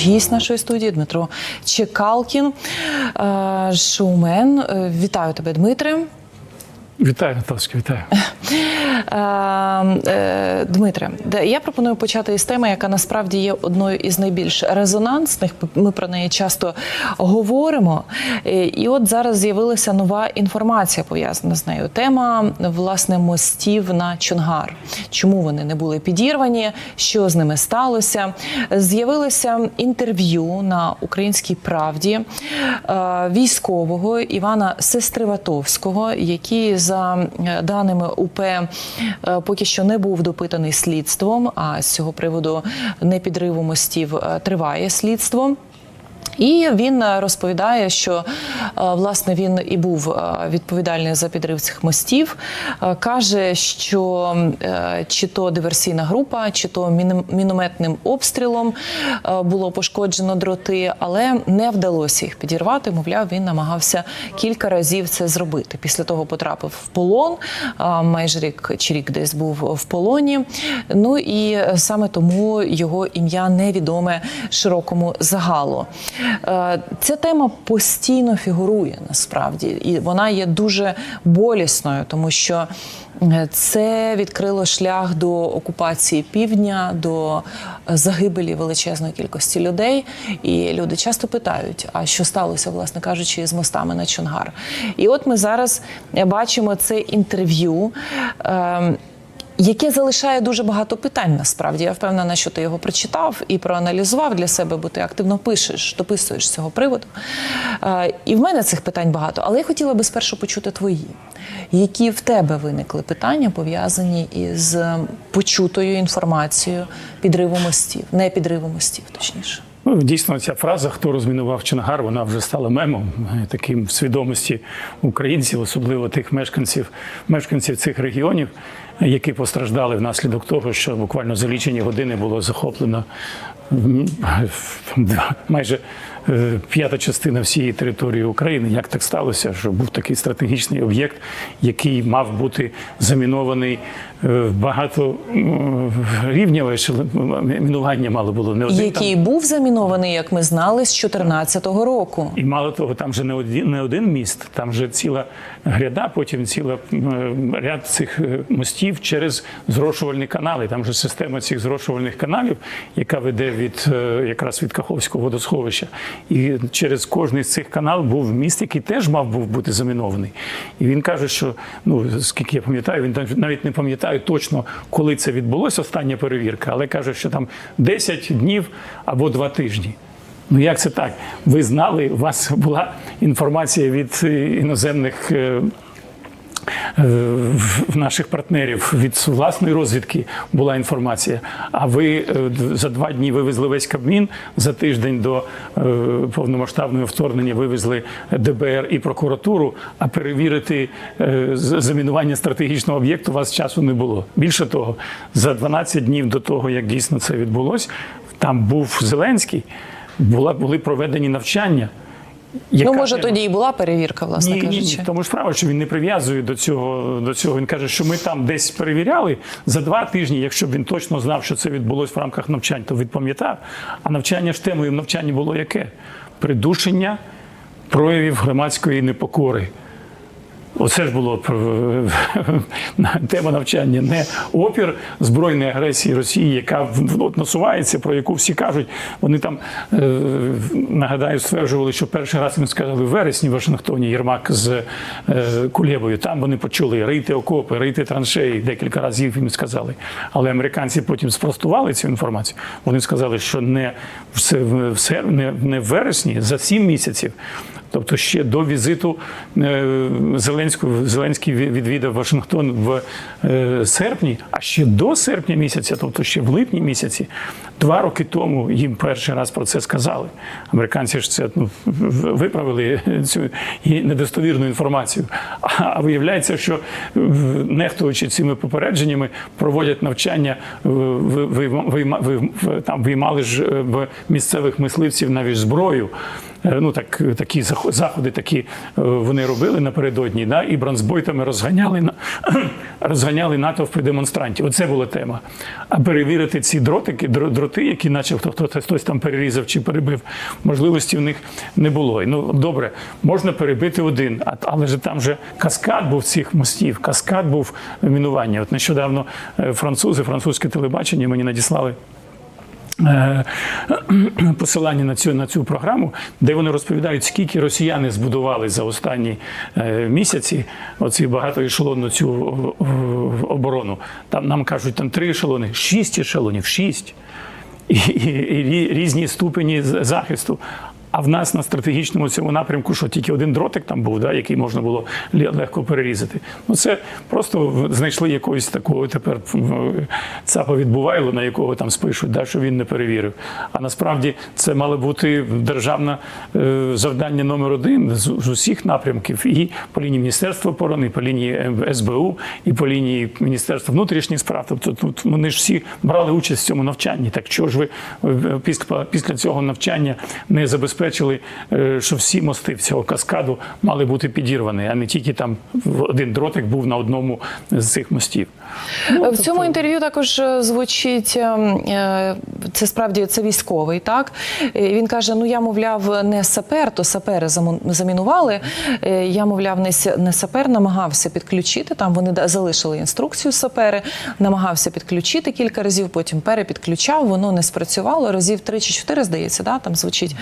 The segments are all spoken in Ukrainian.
Гість нашої студії Дмитро Чекалкін, е, шоумен. Е, Вітаю тебе, Дмитре. Вітаю, Наталочка, вітаю. Е, е, Дмитре, я пропоную почати із теми, яка насправді є одною із найбільш резонансних. Ми про неї часто говоримо. Е, І от зараз з'явилася нова інформація пов'язана з нею. Тема власне мостів на Чонгар. Чому вони не були підірвані? Що з ними сталося? З'явилося інтерв'ю на українській правді е, військового Івана Сестриватовського, який за е, даними УП е, поки що не був допитаний слідством. А з цього приводу непідриву мостів е, триває слідство. І він е, розповідає, що е, власне він і був е, відповідальний за підрив цих мостів. Каже, що чи то диверсійна група, чи то міном- мінометним обстрілом було пошкоджено дроти, але не вдалося їх підірвати. Мовляв, він намагався кілька разів це зробити. Після того потрапив в полон. Майже рік чи рік десь був в полоні. Ну і саме тому його ім'я невідоме широкому загалу. Е, Ця тема постійно фігурує насправді, і вона є дуже болісною, тому що е, це відкрило шлях до окупації півдня, до загибелі величезної кількості людей. І люди часто питають: а що сталося, власне кажучи, з мостами на Чонгар? І от ми зараз е, бачимо це інтерв'ю. Яке залишає дуже багато питань. Насправді я впевнена, що ти його прочитав і проаналізував для себе, бо ти активно пишеш, дописуєш з цього приводу. Е, І в мене цих питань багато, але я хотіла би спершу почути твої. Які в тебе виникли питання пов'язані із почутою інформацією підриву мостів, не підриву мостів, точніше. Ну, дійсно, ця фраза Хто розмінував Чонгар, вона вже стала мемом е, таким в свідомості українців, особливо тих мешканців, мешканців цих регіонів, які постраждали внаслідок того, що буквально за лічені години було захоплено майже п'ята частина всієї території України. Як так сталося, що був такий стратегічний об'єкт, який мав бути замінований е, багато м, рівневе мінування мало було не один там. Був замінований, як ми знали, з 2014 року. І мало того, там же не один, не один міст, там же ціла гряда, потім ціла ряд цих е, мостів через зрошувальні канали. Там же система цих зрошувальних каналів, яка веде від е, якраз від Каховського водосховища. І через кожний з цих каналів був міст, який теж мав був бути замінований. І він каже, що ну скільки я пам'ятаю, він навіть- не пам'ятає точно, коли це відбулося, остання перевірка, але каже, що там 10 днів або 2 тижні. Ну як це так? Ви знали, у вас була інформація від е, іноземних. Е, в- наших партнерів від власної розвідки була інформація. А ви е, за два дні вивезли весь Кабмін, за тиждень до е, повномасштабного вторгнення вивезли ДБР і прокуратуру. А перевірити замінування стратегічного об'єкту у вас часу не було. Більше того, за 12 днів до того, як дійсно це відбулось, там був Зеленський, була були проведені навчання. Яка ну, може, тоді і була перевірка, власне Ні, кажучи. ні, тому ж справа, що він не прив'язує до цього. До цього. Він каже, що ми там десь перевіряли за два тижні. Якщо б він точно знав, що це відбулось в рамках навчань, то він пам'ятав. А навчання ж темою в навчанні було яке? Придушення проявів громадської непокори. Оце ж було тема навчання, не опір збройної агресії Росії, яка от насувається, про яку всі кажуть. Вони там е, нагадаю, стверджували, що перший раз їм сказали в вересні в Вашингтоні Єрмак з е, Кулєбою. Там вони почули рийте окопи, рийте траншеї. Декілька разів їм сказали. Але американці потім спростували цю інформацію. Вони сказали, що не в не в вересні за сім місяців. Тобто ще до візиту е, Зеленського Зеленський відвідав Вашингтон в е, серпні, а ще до серпня місяця, тобто ще в липні місяці, два роки тому їм перший раз про це сказали. Американці ж це ну, виправили цю недостовірну інформацію. А, виявляється, що нехтуючи цими попередженнями, проводять навчання, виймали ж е, в місцевих мисливців навіть зброю. Е, ну так, такі заходи такі е, вони робили напередодні, да, і бронзбойтами розганяли на розганяли натовпи демонстрантів. Оце була тема. А перевірити ці дротики, дроти, які, начебто, хтось, хтось там перерізав чи перебив, можливості в них не було. Ну добре, можна перебити один, але ж там же каскад був цих мостів, каскад був мінування. От нещодавно е, французи, французьке телебачення мені надіслали. Е, Посилання на цю на цю програму, де вони розповідають, скільки росіяни збудували за останні е, місяці оці багатоешелонну цю оборону. Там нам кажуть, там три ешелони, шість ешелонів, шість і, і, і різні ступені захисту. А в нас на стратегічному цьому напрямку, що тільки один дротик там був, да, який можна було легко перерізати. Ну це просто знайшли якогось такого тепер цапа відбувайло, на якого там спишуть, да, що він не перевірив. А насправді це мало бути державне завдання номер один з, з усіх напрямків, і по лінії Міністерства оборони, і по лінії СБУ, і по лінії Міністерства внутрішніх справ. Тобто тут вони ж всі брали участь в цьому навчанні. Так чого ж ви е, після, після цього навчання не забезпечили, е, що всі мости цього каскаду мали бути підірвані, а не тільки там в- один дротик був на одному з цих мостів. в цьому інтерв'ю також е, звучить е, це справді це військовий. Так він каже: Ну я мовляв, не сапер, то сапери замінували. Я мовляв, не сапер намагався підключити. Там вони да- залишили інструкцію сапери, намагався підключити кілька разів, потім перепідключав. Воно не спрацювало разів три чи чотири, здається. Да, там звучить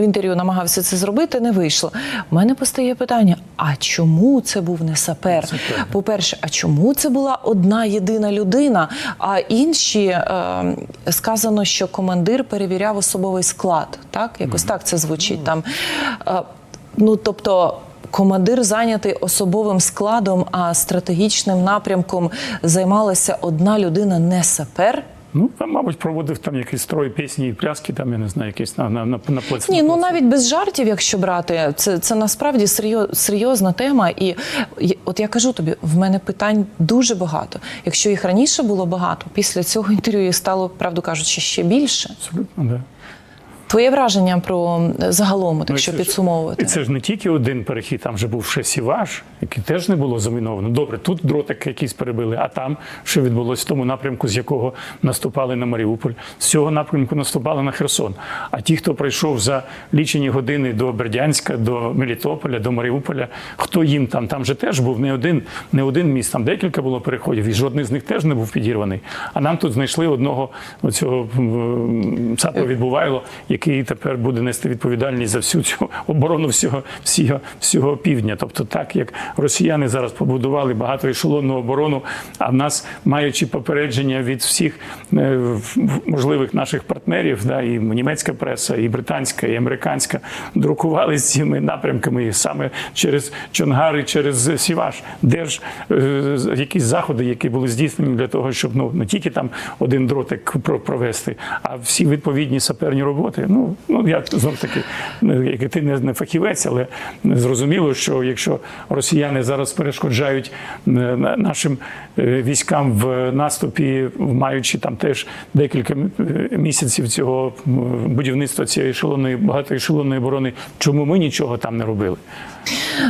в інтерв'ю. Намагався це зробити, не вийшло. У мене постає питання: а чому це був не сапер? По-перше, а чому це була одна єдина людина? А інші е, сказано, що командир перевіряв особовий склад. Так, якось так це звучить там. Е, ну тобто. Командир зайнятий особовим складом, а стратегічним напрямком займалася одна людина, не сапер. Ну, там, мабуть, проводив там якийсь строй пісні і пляски, там, я не знаю, якісь на, на, на, на плеці. Ні, ну навіть без жартів, якщо брати, це, це насправді серйозна тема. І от я кажу тобі, в мене питань дуже багато. Якщо їх раніше було багато, після цього інтерв'ю їх стало, правду кажучи, ще більше. Абсолютно, да. Твоє враження про е, загалом, от, Ну, ж- підсумовувати. Це ж не тільки один перехід, там вже був ще сіваж, який теж не було заміновано. Добре, тут дротик якийсь перебили, а там що відбулося в тому напрямку, з якого наступали на Маріуполь, з цього напрямку наступали на Херсон. А ті, хто прийшов за лічені години до Бердянська, до Мелітополя, до Маріуполя, хто їм там? Там же теж був не один, не один міст, там декілька було переходів, і жодний з них теж не був підірваний. А нам тут знайшли одного оцього м, цапа відбувайло, який тепер буде нести відповідальність за всю цю оборону всього, всього, всього півдня. Тобто, так як росіяни зараз побудували багатоешелонну оборону, а в нас, маючи попередження від всіх е, можливих наших партнерів, да, і німецька преса, і британська, і американська, друкували з цими напрямками саме через Чонгари, через Сіваш, де ж е, якісь заходи, які були здійснені для того, щоб ну не тільки там один дротик про- провести, а всі відповідні саперні роботи. Ну ну я знов таки, як ти не, не фахівець, але зрозуміло, що якщо росіяни зараз перешкоджають е, нашим е, військам в наступі, маючи там теж декілька е, місяців цього будівництва цієї ешелонної багатоешелонної оборони, чому ми нічого там не робили?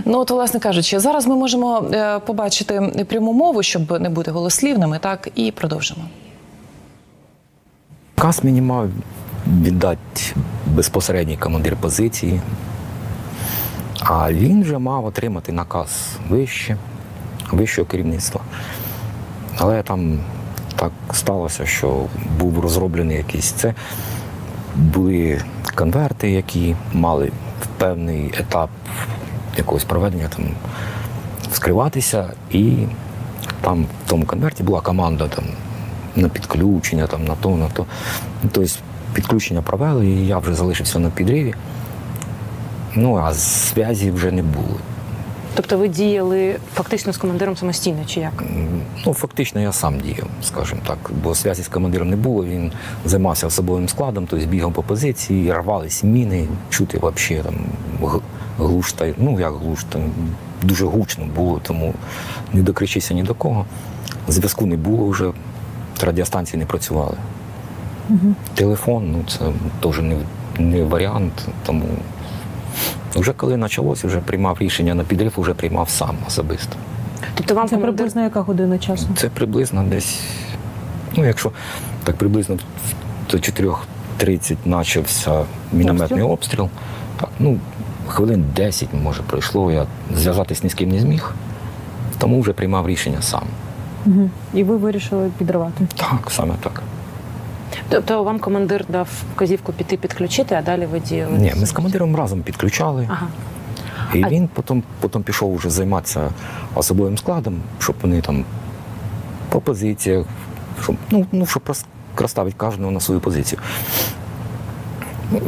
Ну от, власне кажучи, зараз ми можемо е, побачити пряму мову, щоб не бути голослівними, так і продовжимо. Каз мені мав віддати безпосередній командир позиції, а він вже мав отримати наказ вище, вищого керівництва. Але там так сталося, що був розроблений якийсь це. Були конверти, які мали в певний етап якогось проведення там скриватися, і там в тому конверті була команда там, на підключення, там, на то, на то. Тобто підключення провели, і я вже залишився на підриві. Ну, а зв'язі вже не було. Тобто ви діяли фактично з командиром самостійно, чи як? Ну, фактично я сам діяв, скажімо так, бо зв'язі з командиром не було. Він займався особовим складом, тобто бігав по позиції, рвались міни, чути взагалі там г- глуш та ну як глушта, дуже гучно було, тому не докричися ні до кого. Зв'язку не було вже, радіостанції не працювали. Телефон, ну це теж не, не варіант, тому Вже коли почалося, вже приймав рішення на підрив, вже приймав сам особисто. Тобто вам Це командир приблизно яка година часу? Це приблизно десь, ну якщо так приблизно до 4.30 почався мінометний обстріл. Так, ну, хвилин 10, може, пройшло, я зв'язатись ні з ким не зміг, тому вже приймав рішення сам. Угу. І ви вирішили підривати. Так, саме так. Тобто вам командир дав вказівку піти підключити, а далі ви діяли? Ні, ми з командиром разом підключали. Ага. І А- він потім, потім пішов вже займатися особовим складом, щоб вони там по позиціях, щоб, ну, ну, щоб розставити кожного на свою позицію.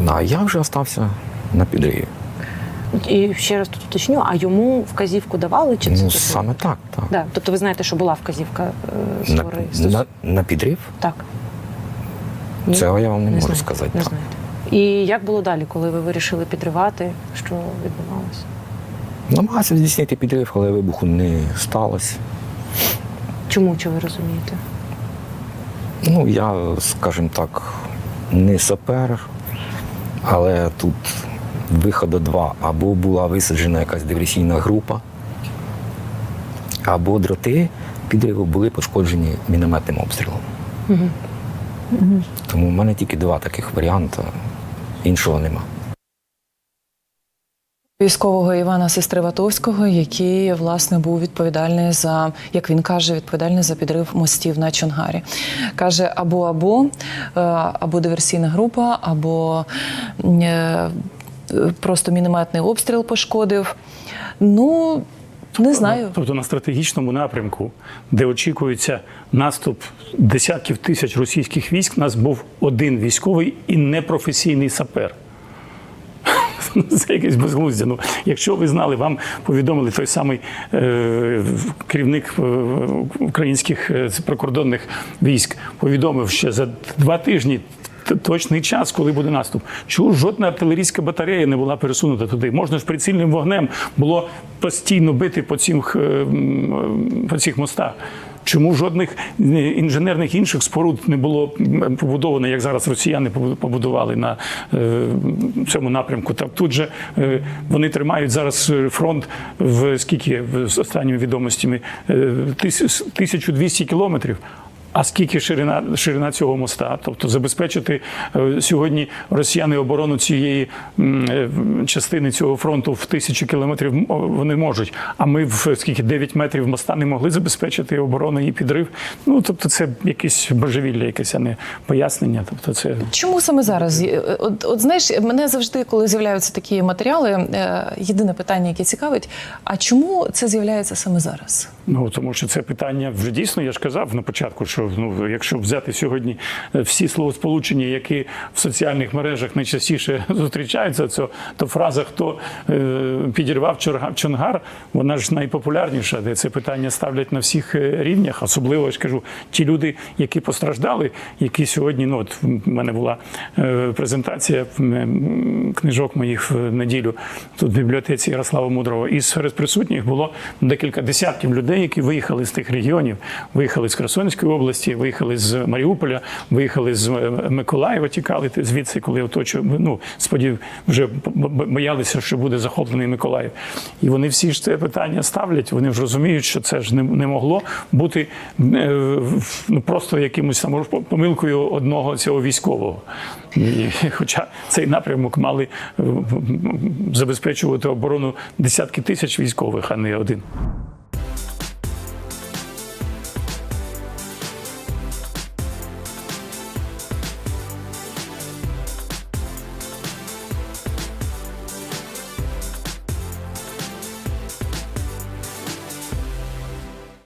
А я вже залишився на підриві. І ще раз тут уточню, а йому вказівку давали чи це Ну, саме так. так. Да. Тобто ви знаєте, що була вказівка е, На, на, на підрив? Так. Ні? Це я вам не, можу знаєте, сказати. Не так. знаєте. І як було далі, коли ви вирішили підривати? Що відбувалося? Намагався здійснити підрив, але вибуху не сталося. Чому чи ви розумієте? Ну, я, скажімо так, не сапер, але тут виходу два. Або була висаджена якась диверсійна група, або дроти підриву були пошкоджені мінометним обстрілом. Тому в мене тільки два таких варіанти, іншого нема. Військового Івана Сестриватовського, який власне був відповідальний за, як він каже, відповідальний за підрив мостів на Чонгарі. Каже, або або е, або диверсійна група, або е, просто мінометний обстріл пошкодив. Ну не знаю. Тобто на стратегічному напрямку, де очікується наступ десятків тисяч російських військ, у нас був один військовий і непрофесійний сапер. Це якесь безглуздя. Ну, якщо ви знали, вам повідомили той самий е, керівник е, українських е, прикордонних військ, повідомив, що за два тижні. Точний час, коли буде наступ. Чому жодна артилерійська батарея не була пересунута туди? Можна ж прицільним вогнем було постійно бити по цих, е, по цих мостах. Чому жодних е, інженерних інших споруд не було побудовано, як зараз росіяни побу- побудували на е, цьому напрямку? Так тут же е, вони тримають зараз фронт в скільки з останніми відомостями е, тис- 1200 кілометрів. А скільки ширина ширина цього моста? Тобто забезпечити е, сьогодні росіяни оборону цієї е, частини цього фронту в тисячу кілометрів вони можуть. А ми в скільки 9 метрів моста не могли забезпечити оборону і підрив. Ну тобто, це якесь божевілля, якесь а не пояснення. Тобто, це Чому саме зараз? Е, От, от знаєш, мене завжди, коли з'являються такі матеріали, єдине питання, яке цікавить: а чому це з'являється саме зараз? Ну тому що це питання вже дійсно. Я ж казав на початку, що ну якщо взяти сьогодні е, всі словосполучення, які в соціальних мережах найчастіше зустрічаються, то, то фраза хто е, підірвав Чонгар, вона ж найпопулярніша, де це питання ставлять на всіх е, рівнях. Особливо я ж кажу, ті люди, які постраждали, які сьогодні, ну от в мене була презентація книжок моїх в неділю тут в бібліотеці Ярослава Мудрого. І серед присутніх було декілька десятків людей, які виїхали з тих регіонів, виїхали з Херсонської області, виїхали з Маріуполя, виїхали з Миколаєва, тікали звідси, коли оточу, ну сподів вже боялися, що буде захоплений Миколаїв. І вони всі ж це питання ставлять. Вони ж розуміють, що це ж не, не могло бути е, ну, просто якимось там помилкою одного цього військового. І, хоча цей напрямок мали е, забезпечувати оборону десятки тисяч військових, а не один.